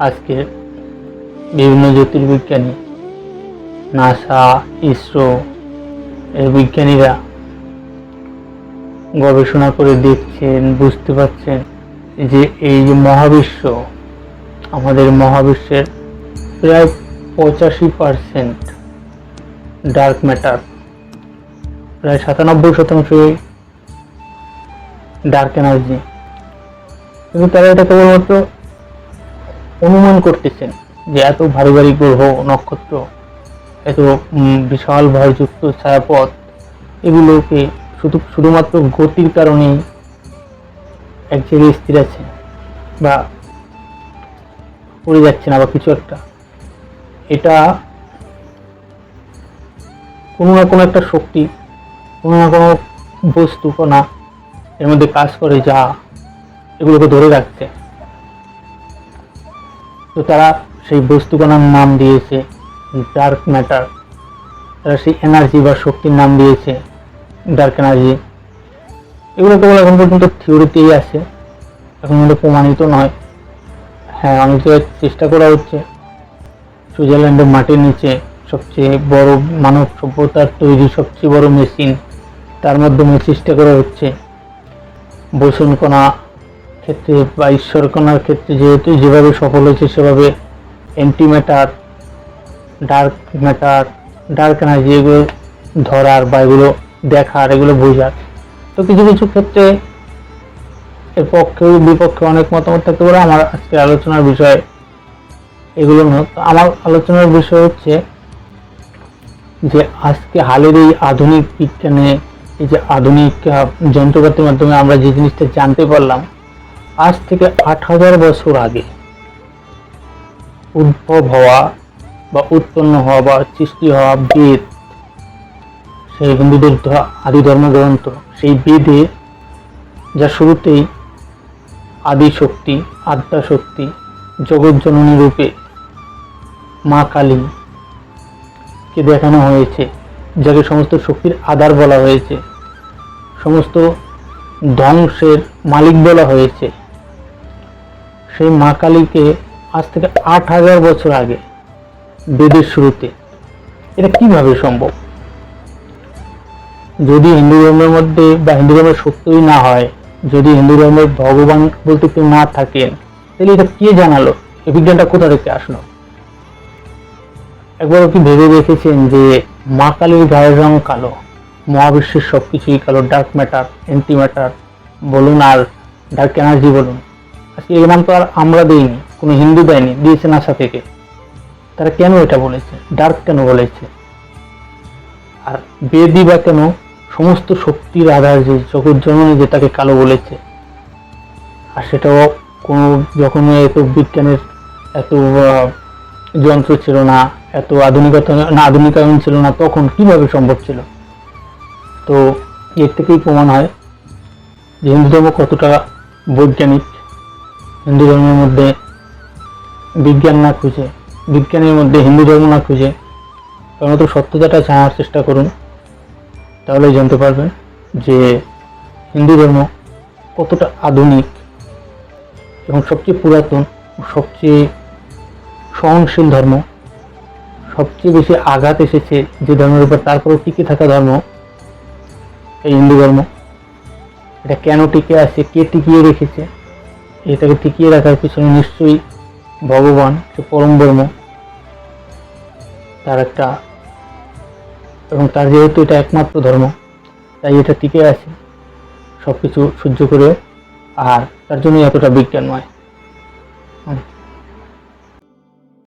আজকে বিভিন্ন জ্যোতির্বিজ্ঞানী, নাসা, ইসরো এর বিজ্ঞানীরা গবেষণা করে দেখছেন, বুঝতে পারছেন যে এই যে মহাবিশ্ব, আমাদের মহাবিশ্বের প্রায় পঁচাশি পার্সেন্ট ডার্ক ম্যাটার প্রায় সাতানব্বই শতাংশই ডার্ক এনার্জি কিন্তু তারা এটা কেবলমাত্র অনুমান করতেছেন যে এত ভারী ভারী গ্রহ, নক্ষত্র, এত বিশাল ভয়যুক্ত ছায়াপথ, এগুলোকে শুধু, শুধুমাত্র গতির কারণেই এক জায়গায় স্থির আছে বা পড়ে যাচ্ছে না বা কিছু একটা। এটা কোনো না কোনো একটা শক্তি, কোনো না কোনো বস্তু এর মধ্যে কাজ করে যা এগুলোকে ধরে রাখছে। তো তারা সেই বস্তু কণার নাম দিয়েছে ডার্ক ম্যাটার তারা সেই এনার্জি বা শক্তির নাম দিয়েছে ডার্ক এনার্জি এগুলো কেবল এখন পর্যন্ত থিওরিতেই আছে, এখন পর্যন্ত প্রমাণিত নয়। হ্যাঁ অনেক জায়গায় চেষ্টা করা হচ্ছে। সুইজারল্যান্ডের মাটির নিচে সবচেয়ে বড় মানব সভ্যতার তৈরি, সবচেয়ে বড় মেশিন তার মাধ্যমে চেষ্টা করা হচ্ছে। বসুন কণা ক্ষেত্রে বা ঈশ্বর কণার ক্ষেত্রে যেহেতু যেভাবে সফল হয়েছে, সেভাবে antimatter dark matter dark energy এগুলো ধরার বা এগুলো দেখার, এগুলো বোঝার। তো কিছু কিছু ক্ষেত্রে এর পক্ষে বিপক্ষে অনেক মতামত থাকতে পারে। আমার আজকে আলোচনার বিষয় এগুলো তো আমার আলোচনার বিষয় হচ্ছে যে আজকে হালের এই আধুনিক বিজ্ঞানে, এই যে আধুনিক যন্ত্রপাতির মাধ্যমে আমরা যে জিনিসটা জানতে পারলাম আজ থেকে আট হাজার বছর আগে উদ্ভব হওয়া বা উৎপন্ন হওয়া বা সৃষ্টি হওয়া বেদ, সেই হিন্দুদের আদি ধর্মগ্রন্থ, সেই বেদে যা শুরুতেই আদি শক্তি, আদ্যা শক্তি জগৎজননী রূপে মা কালী কে দেখানো হয়েছে, যাকে সমস্ত শক্তির আধার বলা হয়েছে, সমস্ত ধ্বংসের মালিক বলা হয়েছে। সেই মা কালীকে আজ থেকে আট হাজার বছর আগে বেদের শুরুতে। এটা কীভাবে সম্ভব? যদি হিন্দু ধর্মের মধ্যে বা হিন্দু ধর্মের সত্যই না হয়, যদি হিন্দু ধর্মের ভগবান বলতে কেউ না থাকেন, তাহলে এটা কে জানালো? এই বিজ্ঞানটা কোথা থেকে আসলো? একবারও কি ভেবে দেখেছেন যে মা কালীর গায়ের রং কালো? মহাবিশ্বের সব কিছুই কালো ডার্ক ম্যাটার অ্যান্টি ম্যাটার বলুন আর ডার্ক এনার্জি বলুন। আজকে এই তো আর আমরা দিইনি, কোনো হিন্দু দেয়নি, দিয়েছে নাসা থেকে। তারা কেন এটা বলেছে? ডার্ক কেন বলেছে? আর বেদি বা কেন সমস্ত শক্তির আধার যে জগৎ জননী যে তাকে কালো বলেছে, আর সেটাও কোনো যখন এত বিজ্ঞানের এত যন্ত্র ছিল না, এত আধুনিকতা না আধুনিকায়ন ছিল না, তখন কীভাবে সম্ভব ছিল? তো এর থেকেই প্রমাণ হয় যে হিন্দু ধর্ম কতটা বৈজ্ঞানিক হিন্দু ধর্মের মধ্যে বিজ্ঞান না খুঁজে, বিজ্ঞানের মধ্যে হিন্দু ধর্ম না খুঁজে কেবলমাত্র সত্যতাটা জানার চেষ্টা করুন। তাহলেই জানতে পারবেন যে হিন্দু ধর্ম কতটা আধুনিক এবং সবচেয়ে পুরাতন সবচেয়ে সহনশীল ধর্ম। সবচেয়ে বেশি আঘাত এসেছে যে ধর্মের উপর, তারপরেও টিকে থাকা ধর্ম এই হিন্দু ধর্ম। এটা কেন টিকে আছে, কে টিকিয়ে রেখেছে? এটাকে টিকিয়ে রাখার পিছনে নিশ্চয়ই ভগবান যে পরম ব্রহ্ম। তার একটা এবং তার যেহেতু এটা একমাত্র ধর্ম, তাই এটা টিকে আছে। সব কিছু সহ্য করে, আর তার জন্যই এতটা বিজ্ঞানময়